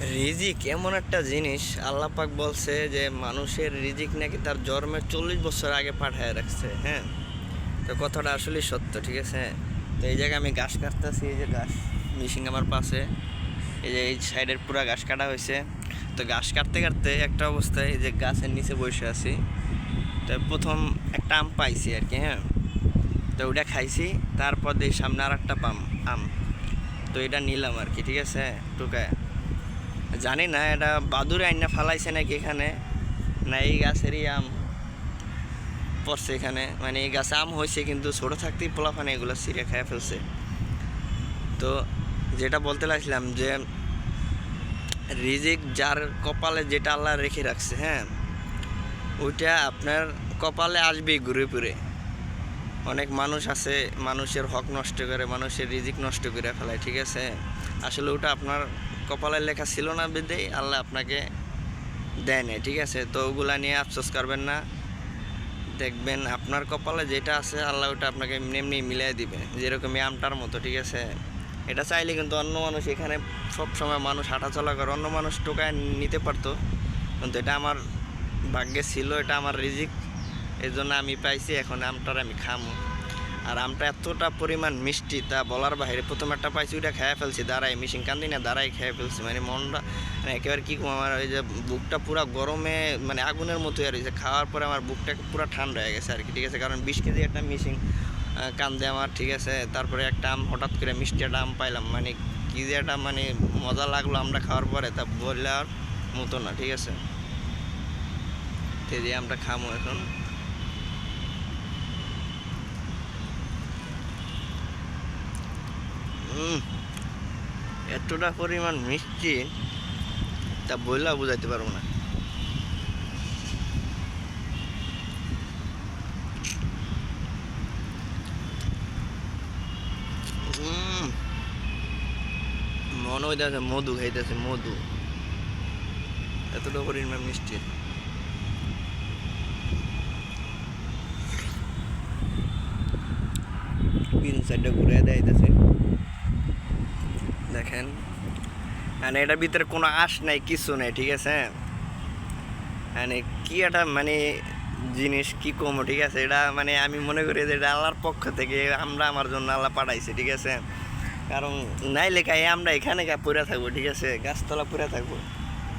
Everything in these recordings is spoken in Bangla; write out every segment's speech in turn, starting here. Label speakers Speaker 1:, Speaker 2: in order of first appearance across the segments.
Speaker 1: রিজিক এমন একটা জিনিস, আল্লাহ পাক বলছে যে মানুষের রিজিক নাকি তার জন্মের চল্লিশ বছর আগে পাঠায় রাখছে হ্যাঁ? তো কথাটা আসলেই সত্য, ঠিক আছে? তো এই জায়গায় আমি ঘাস কাটতেছি, এই যে ঘাস মিশিং আমার পাশে, এই যে এই সাইডের পুরা ঘাস কাটা হয়েছে। তো ঘাস কাটতে কাটতে একটা অবস্থায় এই যে গাছের নিচে বসে আছি। তো প্রথম একটা আম পাইছি আর কি হ্যাঁ? তো ওটা খাইছি, তারপর দিয়ে সামনে আর একটা পাম, আম। তো এটা নিলাম আর কি, ঠিক আছে? টুকায়। জানি না, এটা বাদুরে আইনা ফালাইছে নাকি এখানে? না, এই গাছেরই আম পড়ছে এখানে। মানে এই গাছে আম হয়েছে, কিন্তু ছোটো থাকতেই পোলাফানে এগুলো সিরে খেয়ে ফেলছে। তো যেটা বলতে লাগছিলাম যে, রিজিক যার কপালে যেটা আল্লাহ রেখে রাখছে হ্যাঁ ওইটা আপনার কপালে আসবেই ঘুরে ফিরে। অনেক মানুষ আছে, মানুষের হক নষ্ট করে, মানুষের রিজিক নষ্ট করে ফেলায়, ঠিক আছে? আসলে ওটা আপনার কপালে লেখা ছিল না বিদেই আল্লাহ আপনাকে দেয় নাই, ঠিক আছে? তো ওগুলা নিয়ে আফসোস করবেন না। দেখবেন আপনার কপালে যেটা আছে, আল্লাহ ওটা আপনাকে এমনি এমনি মিলিয়ে দিবে যেরকম আমটার মতো, ঠিক আছে? এটা চাইলে কিন্তু অন্য মানুষ এখানে সব সময় মানুষ হাঁটাচলা করে, অন্য মানুষ টোকায় নিতে পারতো, কিন্তু এটা আমার ভাগ্যে ছিল, এটা আমার রিজিক এই জন্য আমি পাইছি, এখন আমটার আমি খামো। আর আমটা এতটা পরিমাণ মিষ্টি, তা বলার বাইরে প্রথম একটা পাইছি, ওইটা খেয়ে ফেলছি, দাঁড়াই মিশিং কান্দি না, দাঁড়াই খেয়ে ফেলছি মানে মনটা মানে একেবারে কী আমার ওই যে বুকটা পুরো গরমে মানে আগুনের মতোই আর যে খাওয়ার পরে আমার বুকটা পুরো ঠান্ডা হয়ে গেছে আর কি, ঠিক আছে? কারণ বিশ কেজি একটা মিশিং কান্দে আমার, ঠিক আছে? তারপরে একটা আম, হঠাৎ করে মিষ্টি একটা আম পাইলাম মানে কী যে একটা মানে মজা লাগল আমরা খাওয়ার পরে, তা বললার মতো না, ঠিক আছে? তো এই যে আমরা খামো এখন। এতটা পরিমাণ মিষ্টি, তা বইলা বুঝাইতে পারব না। মনে হইতেছে, মধু খাইতেছে, মধু। এতটা পরিমাণ মিষ্টি। তিন সাইডটা ঘুরে দেখাইতেছে দেখেন। মানে এটার ভিতরে কোনো আশ নাই, কিছু নেই, ঠিক আছে? মানে কি একটা মানে জিনিস কি কম, ঠিক আছে? এটা মানে আমি মনে করি যে এটা আল্লাহর পক্ষ থেকে আমরা আমার জন্য আল্লাহ পাঠাইছে, ঠিক আছে? কারণ নাই লেখায় আমরা এখানে পড়ে থাকব, ঠিক আছে? গাছতলা পড়ে থাকব।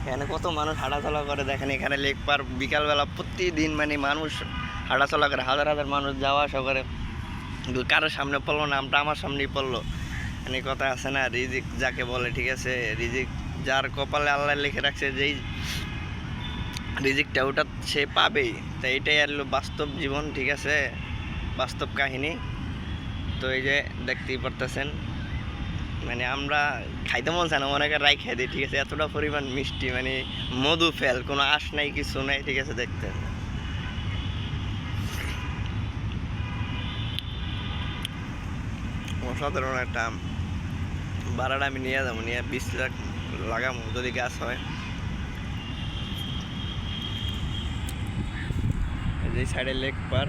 Speaker 1: এখানে কত মানুষ হাঁটাচলা করে, দেখেন এখানে লেক পার বিকালবেলা প্রতিদিন মানে মানুষ হাঁটাচলা করে, হাজার হাজার মানুষ যাওয়া আসা করে। কারোর সামনে পড়ল না আমরা আমার সামনেই পড়ল। মানে কথা আছে না, রিজিক যাকে বলে, ঠিক আছে? রিজিক যার কপালে আল্লাহ লিখে রাখছে, যেই রিজিকটা ওটা সে পাবেই। তো এইটাই আর বাস্তব জীবন, ঠিক আছে? বাস্তব কাহিনী। তো এই যে দেখতেই পারতেছেন মানে আমরা খাইতে মন না অনেকে রাই খাই দিই, ঠিক আছে? এতটা পরিমাণ মিষ্টি মানে মধু ফেল, কোনো আশ নাই, কিছু নাই, ঠিক আছে? দেখতে অসাধারণ একটা বারাটা আমি নিয়ে যাব, নিয়ে বিশ লাখ লাগামো যদি গাছ হয়। এই সাইডে লেক পার